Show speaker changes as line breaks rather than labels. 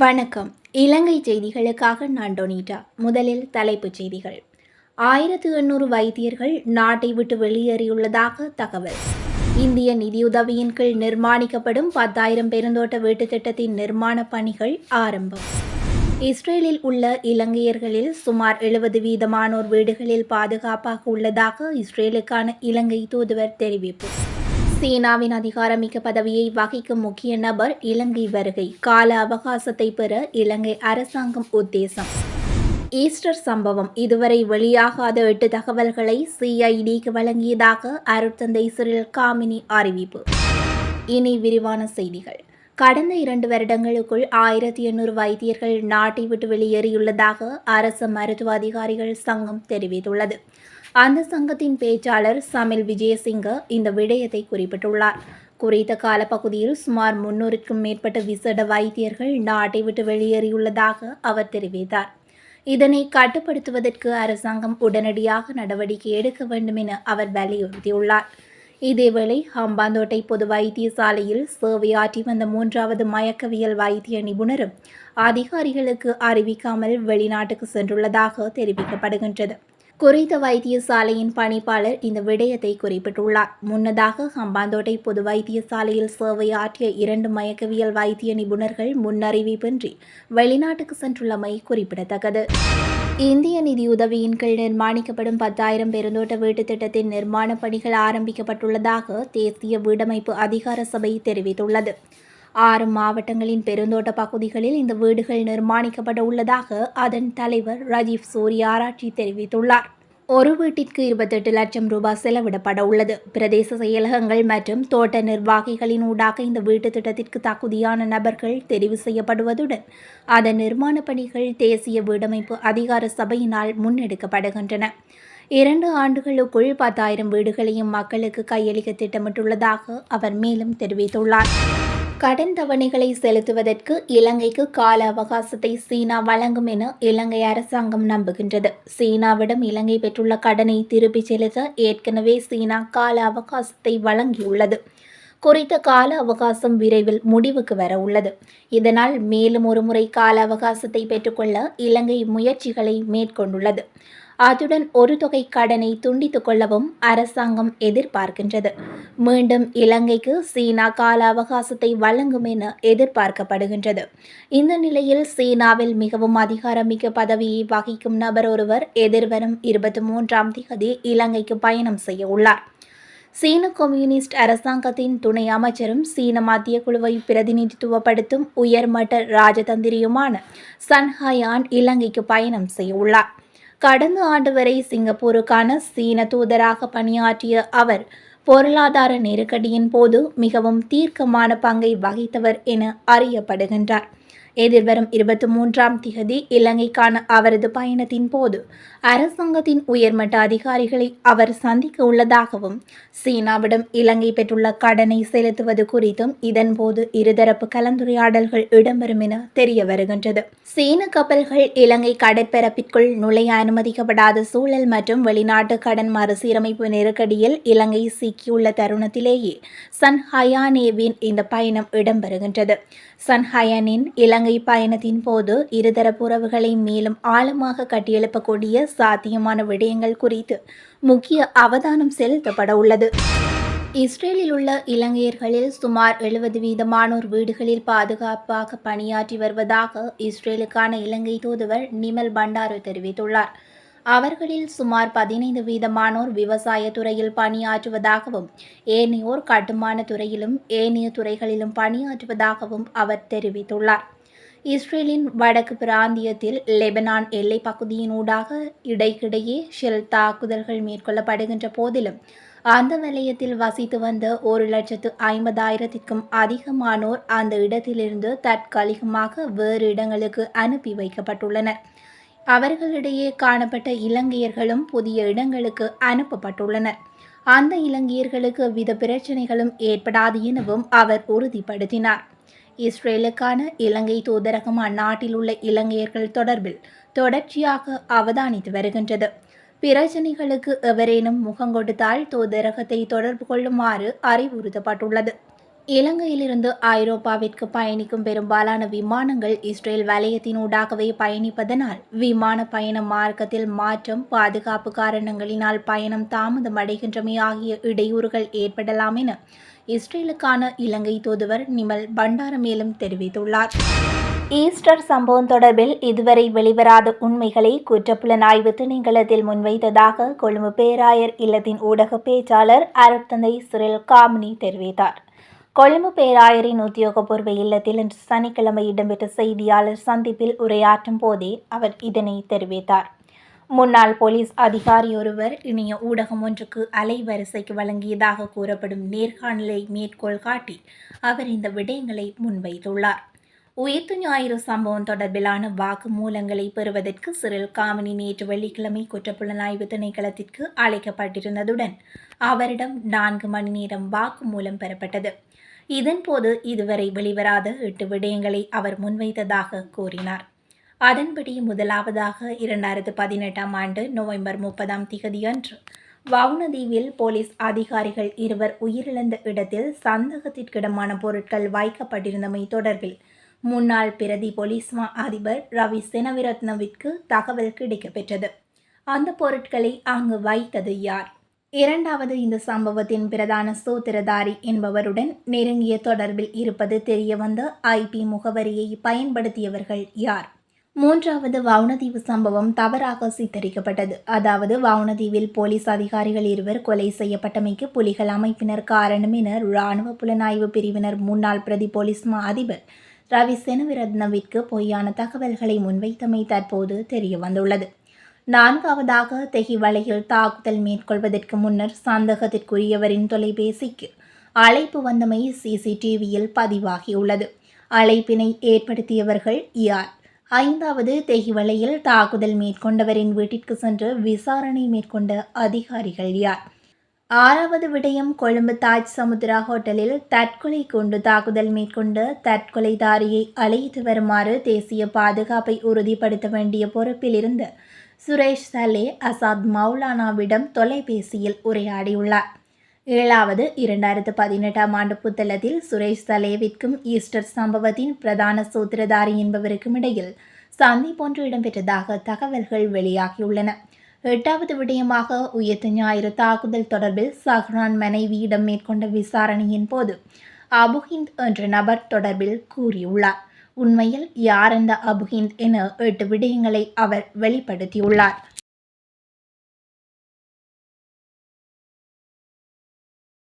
வணக்கம். இலங்கை செய்திகளுக்காக நான் டொனிட்டா. முதலில் தலைப்புச் செய்திகள். ஆயிரத்து எண்ணூறு வைத்தியர்கள் நாட்டை விட்டு வெளியேறியுள்ளதாக தகவல். இந்திய நிதியுதவியின் கீழ் நிர்மாணிக்கப்படும் பத்தாயிரம் பெருந்தோட்ட வீட்டுத் திட்டத்தின் நிர்மாண பணிகள் ஆரம்பம். இஸ்ரேலில் உள்ள இலங்கையர்களில் சுமார் எழுபது வீதமானோர் வீடுகளில் பாதுகாப்பாக உள்ளதாக இஸ்ரேலுக்கான இலங்கை தூதுவர் தெரிவிப்பு. சீனாவின் அதிகாரமிக்க பதவியை வகிக்கும் முக்கிய நபர் இலங்கை வருகை. கால அவகாசத்தை பெற இலங்கை அரசாங்கம் உத்தேசம். ஈஸ்டர் சம்பவம். இதுவரை வெளியாகாத எட்டு தகவல்களை சிஐடிக்கு வழங்கியதாக அருட்தந்தை சிறில் காமினி அறிவிப்பு. இனி விரிவான செய்திகள். கடந்த இரண்டு வருடங்களுக்குள் ஆயிரத்தி எண்ணூறு வைத்தியர்கள் நாட்டை விட்டு வெளியேறியுள்ளதாக அரசு மருத்துவ அதிகாரிகள் சங்கம் தெரிவித்துள்ளது. அந்த சங்கத்தின் பேச்சாளர் சமில் விஜயசிங்க இந்த விடயத்தை குறிப்பிட்டுள்ளார். குறித்த காலப்பகுதியில் சுமார் முன்னூறுக்கும் மேற்பட்ட விசேட வைத்தியர்கள் நாட்டை விட்டு வெளியேறியுள்ளதாக அவர் தெரிவித்தார். இதனை கட்டுப்படுத்துவதற்கு அரசாங்கம் உடனடியாக நடவடிக்கை எடுக்க வேண்டும் என அவர் வலியுறுத்தியுள்ளார். இதேவேளை ஹம்பாந்தோட்டை பொது வைத்தியசாலையில் சேவையாற்றி வந்த மூன்றாவது மயக்கவியல் வைத்திய நிபுணரும் அதிகாரிகளுக்கு அறிவிக்காமல் வெளிநாட்டுக்கு சென்றுள்ளதாக தெரிவிக்கப்படுகின்றது. குறித்த வைத்தியசாலையின் பணிப்பாளர் இந்த விடயத்தை குறிப்பிட்டுள்ளார். முன்னதாக ஹம்பாந்தோட்டை பொது வைத்தியசாலையில் சேவையாற்றிய இரண்டு மயக்கவியல் வைத்திய நிபுணர்கள் முன்னறிவிப்பின்றி வெளிநாட்டுக்கு சென்றுள்ளமை குறிப்பிடத்தக்கது. இந்திய நிதியுதவியின் கீழ் நிர்மாணிக்கப்படும் பத்தாயிரம் பெருந்தோட்ட வீட்டு திட்டத்தின் நிர்மாணப் பணிகள் ஆரம்பிக்கப்பட்டுள்ளதாக தேசிய வீடமைப்பு அதிகார சபை தெரிவித்துள்ளது. ஆறு மாவட்டங்களின் பெருந்தோட்ட பகுதிகளில் இந்த வீடுகள் நிர்மாணிக்கப்பட உள்ளதாக அதன் தலைவர் ரஜீவ் சூரிய ஆராய்ச்சி தெரிவித்துள்ளார். ஒரு வீட்டிற்கு இருபத்தெட்டு லட்சம் ரூபாய் செலவிடப்பட உள்ளது. பிரதேச செயலகங்கள் மற்றும் தோட்ட நிர்வாகிகளின் ஊடாக இந்த வீட்டு திட்டத்திற்கு தகுதியான நபர்கள் தெரிவு செய்யப்படுவதுடன் அதன் நிர்மாண பணிகள் தேசிய வீடமைப்பு அதிகார சபையினால் முன்னெடுக்கப்படுகின்றன. இரண்டு ஆண்டுகளுக்குள் பத்தாயிரம் வீடுகளையும் மக்களுக்கு கையளிக்க திட்டமிட்டுள்ளதாக அவர் மேலும் தெரிவித்துள்ளார். கடன் தவணைகளை செலுத்துவதற்கு இலங்கைக்கு கால அவகாசத்தை சீனா வழங்கும் என இலங்கை அரசாங்கம் நம்புகின்றது. சீனாவிடம் இலங்கை பெற்றுள்ள கடனை திருப்பிச் செலுத்த ஏற்கனவே சீனா கால அவகாசத்தை வழங்கியுள்ளது. குறித்த கால அவகாசம் விரைவில் முடிவுக்கு வர உள்ளது. இதனால் மேலும் ஒரு முறை கால அவகாசத்தை பெற்றுக்கொள்ள இலங்கை முயற்சிகளை மேற்கொண்டுள்ளது. அத்துடன் ஒரு தொகை கடனை துண்டித்துக் கொள்ளவும் அரசாங்கம் எதிர்பார்க்கின்றது. மீண்டும் இலங்கைக்கு சீனா கால அவகாசத்தை வழங்கும் என எதிர்பார்க்கப்படுகின்றது. இந்த நிலையில் சீனாவில் மிகவும் அதிகாரமிக்க பதவியை வகிக்கும் நபர் ஒருவர் எதிர்வரும் இருபத்தி மூன்றாம் தேதி இலங்கைக்கு பயணம் செய்ய உள்ளார். சீன கம்யூனிஸ்ட் அரசாங்கத்தின் துணை அமைச்சரும் சீன மத்திய குழுவை பிரதிநிதித்துவப்படுத்தும் உயர்மட்ட ராஜதந்திரியுமான சன்ஹாயான் இலங்கைக்கு பயணம் செய்ய உள்ளார். கடந்த ஆண்டு வரை சிங்கப்பூருக்கான சீன தூதராக பணியாற்றிய அவர் பொருளாதார நெருக்கடியின் போது மிகவும் தீர்க்கமான பங்கை வகித்தவர் என அறியப்படுகின்றார். எதிர்வரும் இருபத்தி மூன்றாம் திகதி இலங்கைக்கான அவரது பயணத்தின் போது அரசாங்கத்தின் உயர்மட்ட அதிகாரிகளை அவர் சந்திக்க உள்ளதாகவும் சீனாவிடம் இலங்கை பெற்றுள்ள கடனை செலுத்துவது குறித்தும் இதன்போது இருதரப்பு கலந்துரையாடல்கள் இடம்பெறும் என தெரிய வருகின்றது. சீன கப்பல்கள் இலங்கை கடற்பரப்பிற்குள் நுழைய அனுமதிக்கப்படாத சூழல் மற்றும் வெளிநாட்டு கடன் மறுசீரமைப்பு நெருக்கடியில் இலங்கை சிக்கியுள்ள தருணத்திலேயே சன் ஹயானேவின் இந்த பயணம் இடம்பெறுகின்றது. சன் ஹயானின் இலங்கை பயணத்தின் போது இருதரப்பு உறவுகளை மேலும் ஆழமாக கட்டியெழுப்பக்கூடிய சாத்தியமான விடயங்கள் குறித்து முக்கிய அவதானம் செலுத்தப்பட உள்ளது. இஸ்ரேலில் உள்ள இலங்கையர்களில் சுமார் எழுபது வீதமானோர் வீடுகளில் பாதுகாப்பாக பணியாற்றி வருவதாக இஸ்ரேலுக்கான இலங்கை தூதுவர் நிமல் பண்டாரு தெரிவித்துள்ளார். அவர்களில் சுமார் பதினைந்து வீதமானோர் விவசாய துறையில் பணியாற்றுவதாகவும் ஏனையோர் கட்டுமான துறையிலும் ஏனைய துறைகளிலும் பணியாற்றுவதாகவும் அவர் தெரிவித்துள்ளார். இஸ்ரேலின் வடக்கு பிராந்தியத்தில் லெபனான் எல்லை பகுதியினூடாக இடைக்கிடையே ஷெல் தாக்குதல்கள் மேற்கொள்ளப்படுகின்ற போதிலும் அந்த வலயத்தில் வசித்து வந்த ஒரு லட்சத்து ஐம்பதாயிரத்திற்கும் அதிகமானோர் அந்த இடத்திலிருந்து தற்காலிகமாக வேறு இடங்களுக்கு அனுப்பி வைக்கப்பட்டுள்ளனர். அவர்களிடையே காணப்பட்ட இலங்கையர்களும் புதிய இடங்களுக்கு அனுப்பப்பட்டுள்ளனர். அந்த இலங்கையர்களுக்கு வித பிரச்சனைகளும் ஏற்படாது எனவும் அவர் உறுதிப்படுத்தினார். இஸ்ரேலுக்கான இலங்கை தூதரகம் அந்நாட்டில் உள்ள இலங்கையர்கள் தொடர்பில் தொடர்ச்சியாக அவதானித்து வருகின்றது. பிரச்சனைகளுக்கு எவரேனும் முகங்கொடுத்தால் தூதரகத்தை தொடர்பு கொள்ளுமாறு அறிவுறுத்தப்பட்டுள்ளது. இலங்கையிலிருந்து ஐரோப்பாவிற்கு பயணிக்கும் பெரும்பாலான விமானங்கள் இஸ்ரேல் வலயத்தினூடாகவே பயணிப்பதனால் விமான பயண மார்க்கத்தில் மாற்றம் பாதுகாப்பு காரணங்களினால் பயணம் தாமதமடைகின்றமை ஆகிய இடையூறுகள் ஏற்படலாம் என இஸ்ரேலுக்கான இலங்கை தூதுவர் நிமல் பண்டார மேலும் தெரிவித்துள்ளார். ஈஸ்டர் சம்பவம் தொடர்பில் இதுவரை வெளிவராத உண்மைகளை குற்றப்புலனாய்வு திணைக்களத்தில் முன்வைத்ததாக கொழும்பு பேராயர் இல்லத்தின் ஊடக பேச்சாளர் அருட்தந்தை சுரேல் காமினி தெரிவித்தார். கொழும்பு பேராயரின் உத்தியோகபூர்வ இல்லத்தில் இன்று சனிக்கிழமை இடம்பெற்ற செய்தியாளர் சந்திப்பில் உரையாற்றும் போதே அவர் இதனை தெரிவித்தார். முன்னாள் போலீஸ் அதிகாரியொருவர் இணைய ஊடகம் ஒன்றுக்கு அலைவரிசைக்கு வழங்கியதாக கூறப்படும் நேர்காணலை மேற்கோள் காட்டி அவர் இந்த விடயங்களை முன்வைத்துள்ளார். உயிர்த்து ஞாயிறு சம்பவம் தொடர்பிலான வாக்குமூலங்களை பெறுவதற்கு சிறில் காமினி நேற்று வெள்ளிக்கிழமை குற்றப்புலனாய்வு திணைக்களத்திற்கு அழைக்கப்பட்டிருந்ததுடன் அவரிடம் நான்கு மணி நேரம் வாக்குமூலம் பெறப்பட்டது. இதன்போது இதுவரை வெளிவராத எட்டு விடயங்களை அவர் முன்வைத்ததாக கூறினார். அதன்படி முதலாவதாக இரண்டாயிரத்து பதினெட்டாம் ஆண்டு நவம்பர் முப்பதாம் திகதியன்று வவுனதீவில் போலீஸ் அதிகாரிகள் இருவர் உயிரிழந்த இடத்தில் சந்தேகத்திற்கிடமான பொருட்கள் வைக்கப்பட்டிருந்தமை தொடர்பில் முன்னாள் பிரதி போலீஸ் மா அதிபர் ரவி செனவிரத்னவிற்கு தகவல் கிடைக்கப்பெற்றது. அந்த பொருட்களை அங்கு வைத்தது யார்? இரண்டாவது இந்த சம்பவத்தின் பிரதான சூத்திரதாரி என்பவருடன் நெருங்கிய தொடர்பில் இருப்பது தெரியவந்த ஐபி முகவரியை பயன்படுத்தியவர்கள் யார்? மூன்றாவது வவுனதீவு சம்பவம் தவறாக சித்தரிக்கப்பட்டது. அதாவது வவுனதீவில் போலீஸ் அதிகாரிகள் இருவர் கொலை செய்யப்பட்டமைக்கு புலிகள் அமைப்பினர் காரணம் என இராணுவ புலனாய்வு பிரிவினர் முன்னாள் பிரதி போலீஸ் மா அதிபர் ரவி செனவிரத்னவிற்கு பொய்யான தகவல்களை முன்வைத்தமை தற்போது தெரிய வந்துள்ளது. நான்காவதாக தெஹிவலையில் தாக்குதல் மேற்கொள்வதற்கு முன்னர் சந்தேகத்திற்குரியவரின் தொலைபேசிக்கு அழைப்பு வந்தமை சிசிடிவியில் பதிவாகியுள்ளது. அழைப்பினை ஏற்படுத்தியவர்கள் யார்? ஐந்தாவது தெஹிவலையில் தாக்குதல் மேற்கொண்டவரின் வீட்டிற்கு சென்று விசாரணை மேற்கொண்ட அதிகாரிகள் யார்? ஆறாவது விடயம் கொழும்பு தாஜ் சமுத்ரா ஹோட்டலில் தற்கொலை கொண்டு தாக்குதல் மேற்கொண்டு தற்கொலைதாரியை அழைத்து வருமாறு தேசிய பாதுகாப்பை உறுதிப்படுத்த வேண்டிய பொறுப்பிலிருந்து சுரேஷ் சலே அசாத் மௌலானாவிடம் தொலைபேசியில் உரையாடியுள்ளார். ஏழாவது இரண்டாயிரத்து பதினெட்டாம் ஆண்டு புத்தளத்தில் சுரேஷ் சலேவிற்கும் ஈஸ்டர் சம்பவத்தின் பிரதான சூத்திரதாரி என்பவருக்கும் இடையில் சந்திப்பொன்று இடம்பெற்றதாக தகவல்கள் வெளியாகியுள்ளன. எட்டாவது விடயமாக உயர்த்த ஞாயிறு தாக்குதல் தொடர்பில் சஹ்ரான் மனைவியிடம் மேற்கொண்ட விசாரணையின் போது அபுஹிந்த் என்ற நபர் தொடர்பில் கூறியுள்ளார். உண்மையில் யார் அந்த அபுஹிந்த் என எட்டு விடயங்களை அவர் வெளிப்படுத்தியுள்ளார்.